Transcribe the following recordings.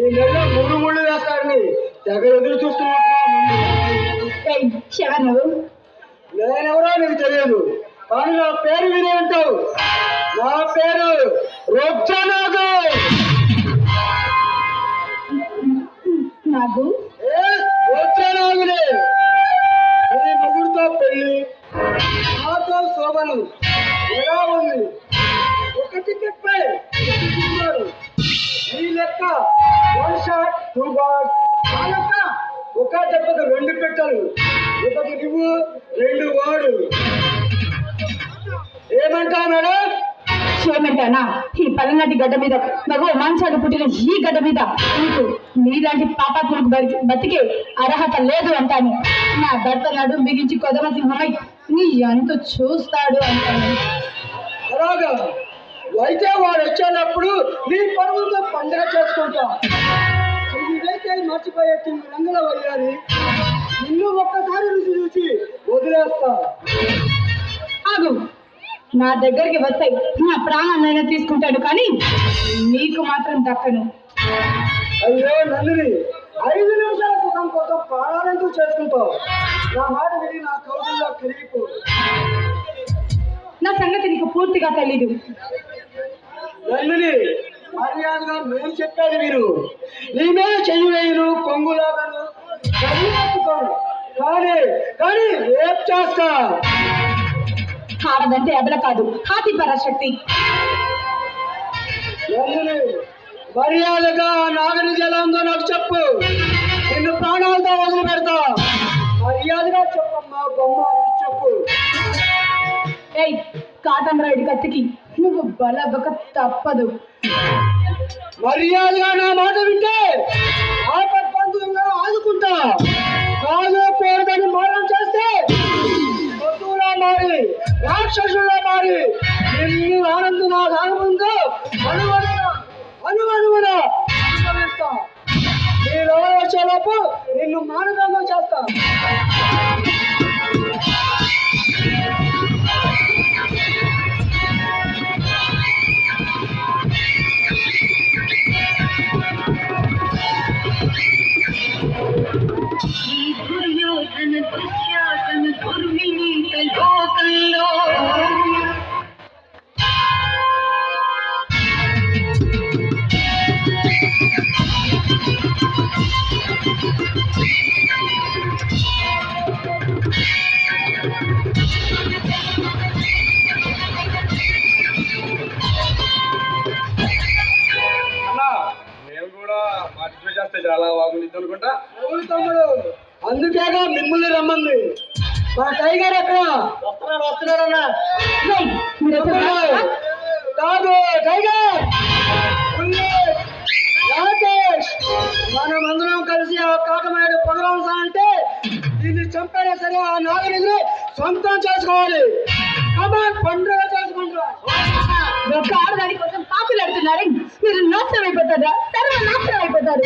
ఈ నెల మూడు ముళ్ళు వేస్తాడని తెగ ఎదురు నువ్వు నేనెవరో నీకు తెలియదు. కానీ నా పేరు వినే ఉంటావు. నా పేరు రొచ్చనాగు ఒకటి నువ్వు రెండు వాడు. ఏమంటావు మేడం? చేయమంటానా ఈ పల్లనాటి గడ్డ మీద మగ మాంసాలు పుట్టిన ఈ గడ్డ మీద నీకు నీలాంటి పాపాత్మకు బతి- బతికే అర్హత లేదు అంటాను. నా భర్త నడు బిగించి కొదమ సింహమై నీ అంతు చూస్తాడు అంటాను. అలాగా? అయితే వాడు వచ్చేటప్పుడు నీ పరుగులతో పండుగ చేసుకుంటా. ఇదైతే మర్చిపోయేట్టు రంగుల వయ్యాలి. నిన్ను ఒక్కసారి రుచి చూసి వదిలేస్తా. ఆగు. నా దగ్గరికి వస్తాయి నా ప్రాణాన్నైనా తీసుకుంటాడు కానీ నీకు మాత్రం దక్కను. అయ్యో నందిని ఐదు నిమిషాల సుఖం కోసం ప్రాణాలెందుకు చేసుకుంటావు? నా మాట విని నా కౌగుల్లో తిరిగిపో నా సంగతి నీకు పూర్తిగా తెలీదు. నందిని మర్యాదగా నేను చెప్పేది మీరు నీ మీద చెయ్యి వేయను కొంగులాగను. కానీ కానీ రేపు చేస్తా? ఆడదంటే అబల కాదు హాతి పరాశక్తి. మర్యాదగా ఎలా ఉందో నాకు చెప్పు. నిన్ను ప్రాణాలతో వదిలి పెడతా మర్యాదగా చెప్పమ్మా బొమ్మ చెప్పు. ఏయ్ కాటన్ రైడ్ కత్తికి నువ్వు బలబక తప్పదు. మర్యాదగా నా మాట వింటే కాదు కూడదని మరణం చేస్తే వస్తువులా మారి రాక్షసులా మారి నిన్ను ఆనంద నా దానముందు అనువనున అనువనున అనుభవిస్తా మీరు వచ్చేలోపు నిన్ను మానదంగా చేస్తా. మిమ్మల్ని రమ్మంది. మా టైగర్ ఎక్కడ? వస్తున్నాడు వస్తున్నాడన్నా కాదు టైగర్! రాకేష్ మనమందరం కలిసి ఆ కాకమాయుడు పొగరంసా అంటే దీన్ని చంపైనా సరే ఆ నాగరిని సొంతం చేసుకోవాలి. కమాన్ పండుగ చేసుకుంటా. ఒక్క ఆడదాని కోసం పాపులు ఆడుతున్నారే మీరు నాశనం అయిపోతారా? సర్వ నాశనం అయిపోతారు.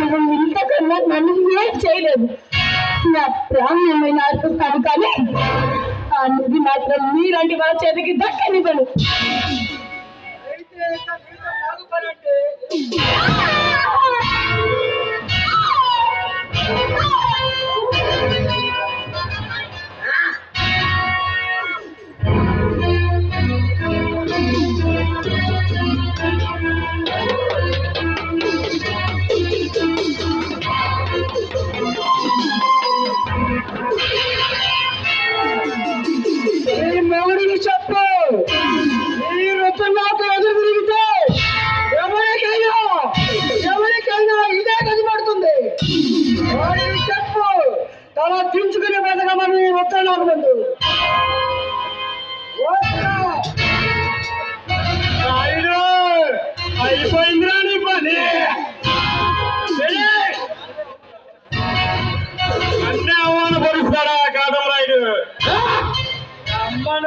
మనం ఇంతకన్నా నన్ను చేయలేదు నా ప్రాణమైన అర్పిస్తాను కానీ ఆ! నిధి మాత్రం మీరంటి వాళ్ళ చేతికి దక్కనివ్వను ಮನವಿ ಒತ್ತಡ ಬಂದು. ಇಂದ್ರಾಣಿ ಬನ್ನಿ. ಅನ್ನ ಅವನು ಬರುತ್ತಾರ ಕಾದಂಬರಾಯ್ಡು ಅಮ್ಮನ.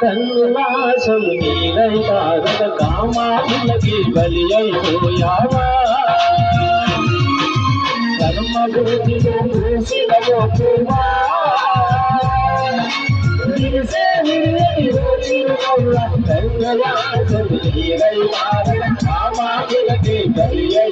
కన్నులాసం నీరై కారక కామాలకి బలి అయిపోయావా కర్మ బుద్ధిలో ராமா கிழக்கு கரியை